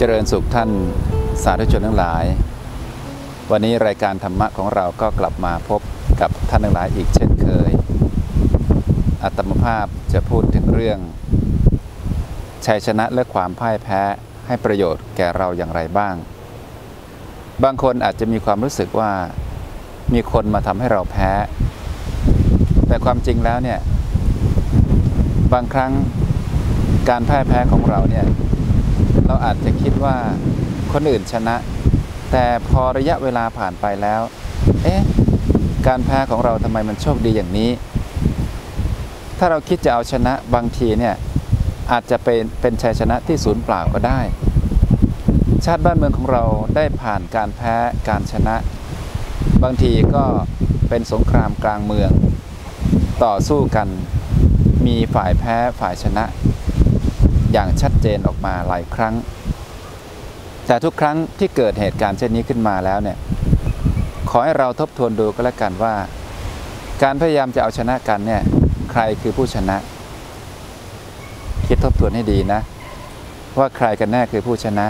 เจริญสุขท่านสาธุชนทั้งหลาย วันนี้รายการธรรมะของเราก็กลับมาพบกับท่านทั้งหลายอีกเช่นเคย อัตมภาพจะพูดถึงเรื่อง ชัยชนะและความพ่ายแพ้ให้ประโยชน์แก่เราอย่างไรบ้าง บางคนอาจจะมีความรู้สึกว่ามีคนมาทำให้เราแพ้ แต่ความจริงแล้วเนี่ย บางครั้งการพ่ายแพ้ของเราเนี่ย เราอาจจะคิดว่าคนอื่นชนะ แต่พอระยะเวลาผ่านไปแล้ว เอ๊ะ การแพ้ของเราทำไมมันโชคดีอย่างนี้ ถ้าเราคิดจะเอาชนะบางทีเนี่ยอาจจะเป็นเป็นชัยชนะที่ศูนย์เปล่าก็ได้ ชาติบ้านเมืองของเราได้ผ่านการแพ้การชนะ บางทีก็เป็นสงครามกลางเมือง ต่อสู้กันมีฝ่ายแพ้ฝ่ายชนะ อย่างชัดเจนออกมาหลายครั้ง แต่ทุกครั้งที่เกิดเหตุการณ์เช่นนี้ขึ้นมาแล้วเนี่ยขอให้เราทบทวนดูก็แล้วกันว่า การพยายามจะเอาชนะกันเนี่ยใครคือผู้ชนะ คิดทบทวนให้ดีนะ ว่าใครกันแน่คือผู้ชนะ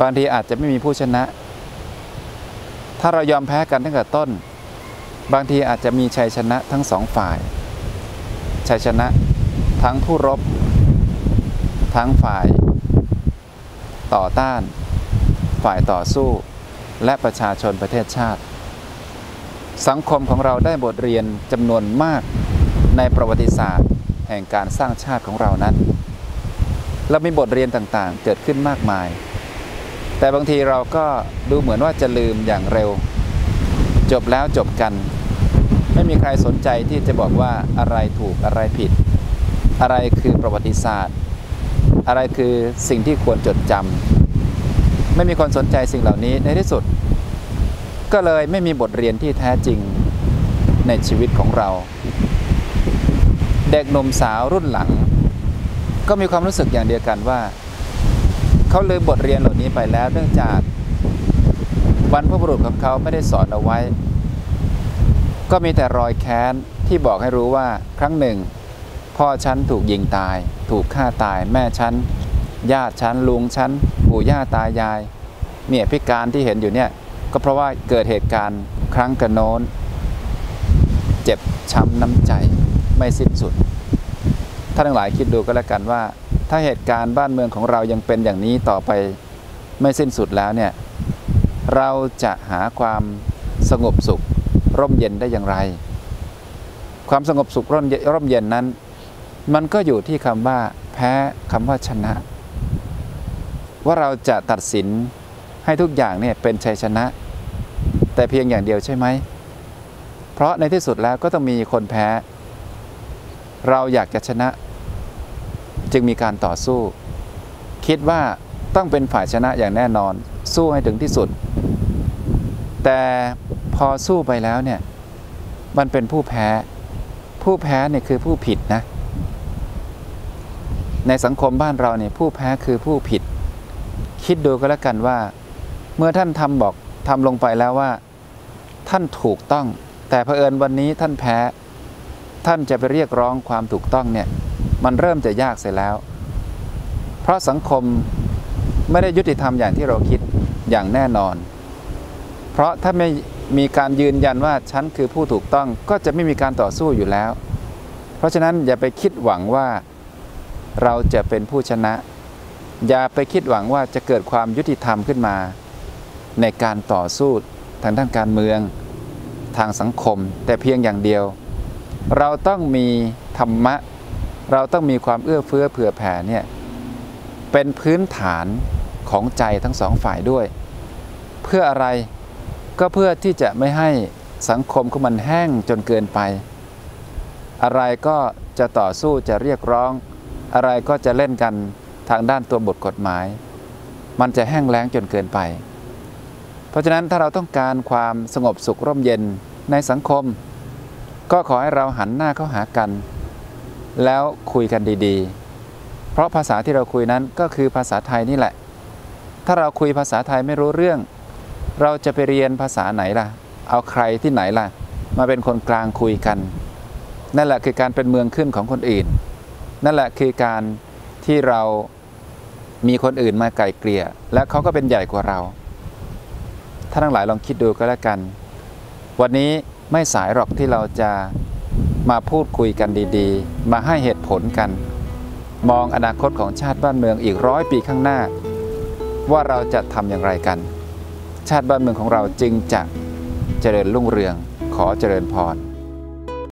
บางทีอาจจะไม่มีผู้ชนะ ถ้าเรายอมแพ้กันตั้งแต่ต้น บางทีอาจจะมีชัยชนะทั้งสองฝ่าย ชัยชนะทั้งผู้รบ ทั้งฝ่ายต่อต้าน ฝ่ายต่อสู้ และประชาชนประเทศชาติ สังคมของเราได้บทเรียนจำนวนมากในประวัติศาสตร์ แห่งการสร้างชาติของเรานั้นและมีบทเรียนต่างๆ เกิดขึ้นมากมาย แต่บางทีเราก็ดูเหมือนว่าจะลืมอย่างเร็ว จบแล้วจบกัน ไม่มีใครสนใจที่จะบอกว่าอะไรถูกอะไรผิด อะไรคือประวัติศาสตร์ อะไรคือสิ่งที่ควรจดจำไม่มีคนสนใจสิ่งเหล่านี้ในที่สุด ก็เลยไม่มีบทเรียนที่แท้จริงในชีวิตของเรา เด็กหนุ่มสาวรุ่นหลัง ก็มีความรู้สึกอย่างเดียวกันว่า เขาลืมบทเรียนเหล่านี้ไปแล้วเนื่องจากบรรพบุรุษของเขาไม่ได้สอนเอาไว้ ก็มีแต่รอยแค้นที่บอกให้รู้ว่าครั้งหนึ่ง พ่อฉันถูกยิงตาย ถูกฆ่าตายแม่ฉันญาติฉันลุงฉันปู่ย่าตายายเนี่ยพิการที่เห็นอยู่เนี่ยก็เพราะว่าเกิดเหตุการณ์ครั้งกระโน้น เจ็บช้ำน้ำใจไม่สิ้นสุดท่านทั้งหลายคิดดูก็แล้วกันว่า ถ้าเหตุการณ์บ้านเมืองของเรายังเป็นอย่างนี้ต่อไปไม่สิ้นสุดแล้วเนี่ยเราจะหาความสงบสุขร่มเย็นได้อย่างไร ความสงบสุขร่มเย็นร่มเย็นนั้น มันก็อยู่ที่คำว่า แพ้คำว่าชนะ ว่าเราจะตัดสินให้ทุกอย่างเนี่ยเป็นชัยชนะ แต่เพียงอย่างเดียวใช่ไหม เพราะในที่สุดแล้วก็ต้องมีคนแพ้ เราอยากจะชนะ จึงมีการต่อสู้ คิดว่าต้องเป็นฝ่ายชนะอย่างแน่นอน สู้ให้ถึงที่สุด แต่พอสู้ไปแล้วเนี่ย มันเป็นผู้แพ้ ผู้แพ้เนี่ยคือผู้ผิดนะ ในสังคมบ้านเราเนี่ยผู้แพ้คือผู้ผิด คิดดูก็แล้วกันว่า เมื่อท่านทำบอกทำลงไปแล้วว่า ท่านถูกต้อง แต่เผอิญวันนี้ท่านแพ้ ท่านจะไปเรียกร้องความถูกต้องเนี่ยมันเริ่มจะยากเสียแล้ว เพราะสังคมไม่ได้ยุติธรรมอย่างที่เราคิดอย่างแน่นอน เพราะถ้าไม่มีการยืนยันว่าฉันคือผู้ถูกต้องก็จะไม่มีการต่อสู้อยู่แล้ว เพราะฉะนั้นอย่าไปคิดหวังว่า เราจะเป็นผู้ชนะ อย่าไปคิดหวังว่าจะเกิดความยุติธรรมขึ้นมา ในการต่อสู้ทางด้านการเมืองทางสังคม แต่เพียงอย่างเดียว เราต้องมีธรรมะ เราต้องมีความเอื้อเฟื้อเผื่อแผ่เนี่ยเป็นพื้นฐานของใจทั้งสองฝ่ายด้วย เพื่ออะไรก็เพื่อที่จะไม่ให้สังคมของมันแห้งจนเกินไป อะไรก็จะต่อสู้จะเรียกร้อง อะไรก็จะเล่นกันทางด้านตัวบทกฎหมาย มันจะแห้งแล้งจนเกินไป เพราะฉะนั้นถ้าเราต้องการความสงบสุขร่มเย็นในสังคม ก็ขอให้เราหันหน้าเข้าหากัน แล้วคุยกันดีๆ เพราะภาษาที่เราคุยนั้นก็คือภาษาไทยนี่แหละ ถ้าเราคุยภาษาไทยไม่รู้เรื่อง เราจะไปเรียนภาษาไหนล่ะ เอาใครที่ไหนล่ะ มาเป็นคนกลางคุยกัน นั่นแหละคือการเป็นเมืองขึ้นของคนอื่น นั่นแหละคือการที่เรามีคนอื่นมาไกลเกลี่ย และเขาก็เป็นใหญ่กว่าเราท่านทั้งหลายลองคิดดูก็แล้วกัน วันนี้ไม่สายหรอกที่เราจะมาพูดคุยกันดีๆ มาให้เหตุผลกัน มองอนาคตของชาติบ้านเมืองอีกร้อยปีข้างหน้า ว่าเราจะทำอย่างไรกัน ชาติบ้านเมืองของเราจึงจะเจริญรุ่งเรืองขอเจริญพร